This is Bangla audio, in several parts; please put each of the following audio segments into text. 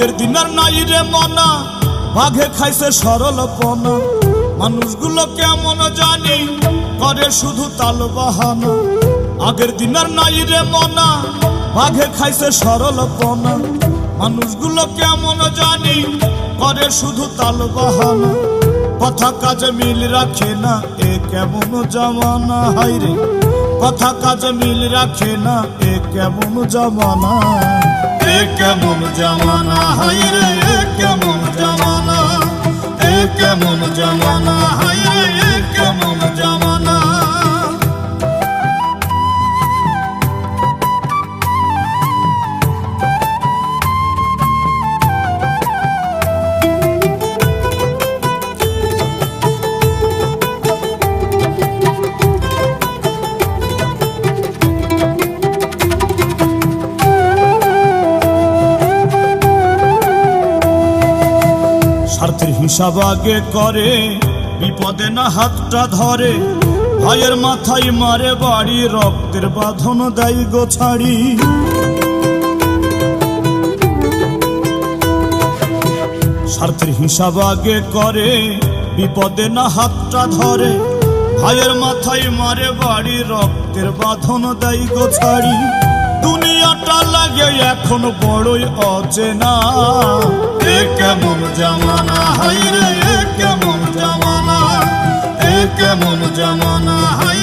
আগের দিনের নাই রে মনা। বাঘে খাইছে সরল পনা। মানুষগুলো কেমন জানি করে শুধু তাল বাহানা। আগের দিনের নাই রে মনা। বাঘে খাইছে সরল পনা। মানুষগুলো কেমন জানি করে শুধু তাল বাহানা। কথা কাজে মিল রাখে না এ কেমন জামানা? হাই রে। কথা কাজে মিল রাখে না এ কেমন জামানা? কেমন জামানা? হাই রে কেমন জমানা এ কেমন জমানা হাই হিসাব আগে করে, বিপদে না হাতটা ধরে। ভাইয়ের মাথায় মারে বাড়ি, রক্তের বাঁধন দেয় গো ছাড়ি। স্বার্থের হিসাব আগে করে, বিপদে না হাতটা ধরে। ভাইয়ের মাথায় মারে বাড়ি, রক্তের বাঁধন দেয় গো ছাড়ি। দুনিয়াটা লাগে এখন বড়ই অচেনা। কেমন জামানা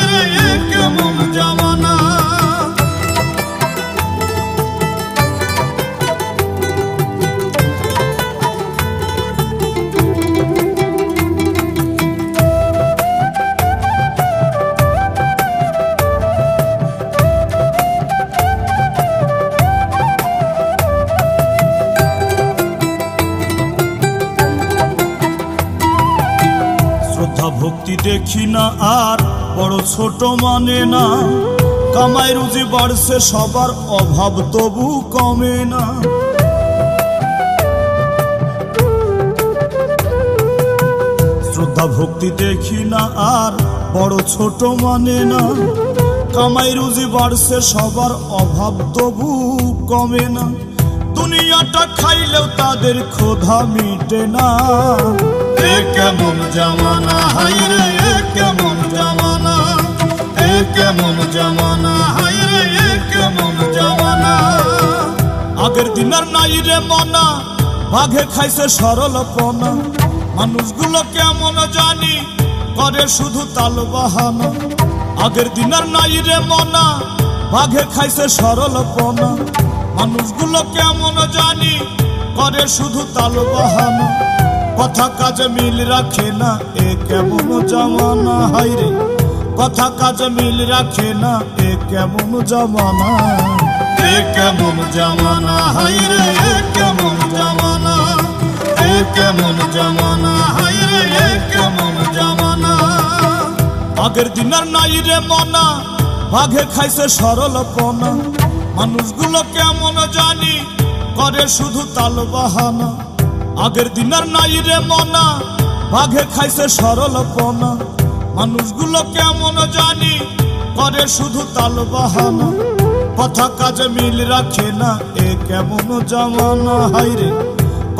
ভক্তি দেখি না আর, বড় ছোট মানে না। কামাই রুজি বাড়ছে, সবার অভাব তবু কমে না। শ্রদ্ধা ভক্তি দেখি না আর, বড় ছোট মানে না। কামাই রুজি বাড়ছে, সবার অভাব তবু কমে না। দুনিয়াটা খাইলেও তাদের ক্ষোধা মিটে না। কেমন জামানা হাই রে কেমন জামানা। এ কেমন জামানা হাই রে কেমন জামানা। আগের দিনের নাই রে মনা, বাঘে খাইছে সরল পনা মানুষগুলো কেমন জানি করে শুধু তাল বাহানা আগের দিনের নাই রে মনা, বাঘে খাইছে সরল পনা মানুষগুলো কেমন জানি করে শুধু তাল বাহানা কথা কাজে মিল রাখে না, এ কেমন জামানা? হাই রে। কথা কাজে মিল রাখে না, এ কেমন জামানা? এ কেমন জামানা? হাই রে, এ কেমন জামানা? এ কেমন জামানা? হাই রে, এ কেমন জামানা? আগের দিনের নাই রে মনা বাঘে খাইছে সরল পনা। মানুষগুলো কেমন জানি করে শুধু তাল বাহানা আগের দিনের নাই রে মনা, বাঘে খাইছে সরল পনা। মানুষগুলো কেমন জানি করে শুধু তাল বাহানা কথা কাজে মিল রাখে না এ কেমন জামানা? হাই রে,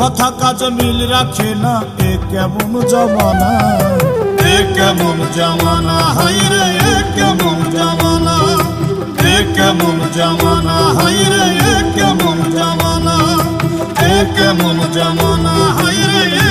কথা কাজে মিল রাখে না এ কেমন জমানা? এ কেমন জমানা? হাই রে, এ মনা হয় রে।